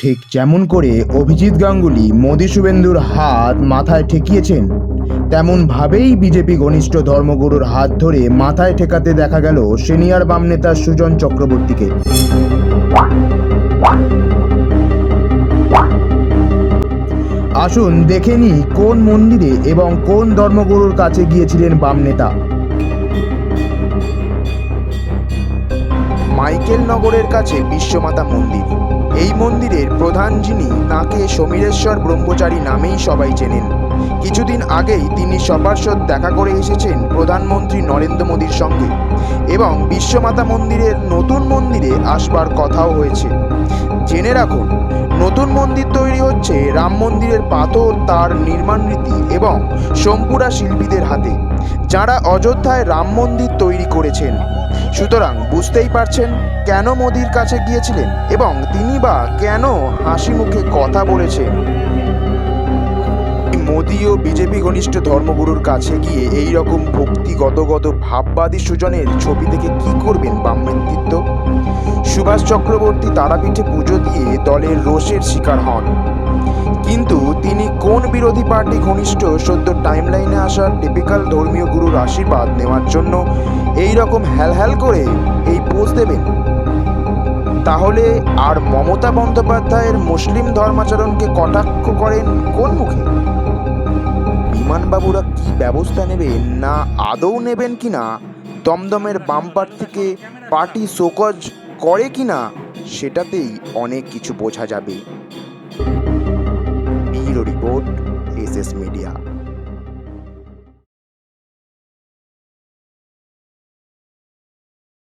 ঠিক যেমন করে অভিজিৎ গাঙ্গুলি, মোদী শুভেন্দুর হাত মাথায় ঠেকিয়েছেন, তেমন ভাবেই বিজেপি ঘনিষ্ঠ ধর্মগুরুর হাত ধরে মাথায় ঠেকাতে দেখা গেল সিনিয়র বাম নেতা সুজন চক্রবর্তীকে। আসুন দেখে নিই কোন মন্দিরে এবং কোন ধর্মগুরুর কাছে গিয়েছিলেন বাম নেতা। মাইকেল নগরের কাছে বিশ্বমাতা মন্দির। এই মন্দিরের প্রধান যিনি, তাকে সমীরেশ্বর ব্রহ্মচারী নামেই সবাই চেনেন। কিছুদিন আগেই তিনি সপার্ষদ দেখা করে এসেছেন প্রধানমন্ত্রী নরেন্দ্র মোদীর সঙ্গে এবং বিশ্বমাতা মন্দিরের নতুন মন্দিরে আসবার কথাও হয়েছে। জেনে রাখুন, নতুন মন্দির তৈরি হচ্ছে রাম মন্দিরের পাথর, তার নির্মাণ রীতি এবং সম্পুরা শিল্পীদের হাতে, যারা অযোধ্যায় রাম মন্দির তৈরি করেছেন। সুতরাং বুঝতেই পারছেন কেন মোদির কাছে গিয়েছিলেন এবং তিনি বা কেন হাসি মুখে কথা বলেছেন। মোদি ও বিজেপি ঘনিষ্ঠ ধর্মগুরুর কাছে গিয়ে এই রকম ভক্তিগতগত ভাববাদী সুজনের ছবি থেকে কি করবেন বাম নেতৃত্ব সুভাষ চক্রবর্তী তারাপীঠে পুজো দিয়ে দলের রোষের শিকার হন। কিন্তু তিনি কোন বিরোধী পার্টি ঘনিষ্ঠ সদ্য টাইমলাইনে আসা টিপিক্যাল ধর্মীয় গুরুর আশীর্বাদ নেওয়ার জন্য এই রকম হ্যালহ্যাল করে এই পোস্ট দেবেন? তাহলে আর মমতা বন্দ্যোপাধ্যায়ের মুসলিম ধর্মাচরণকে কটাক্ষ করেন কোন মুখে? বিমানবাবুরা কি ব্যবস্থা নেবেন না আদৌ নেবেন কিনা? দমদমের বাম প্রার্থীকে পার্টি শোকজ করে কি না সেটাতেই অনেক কিছু বোঝা যাবে। Bureau report S S media.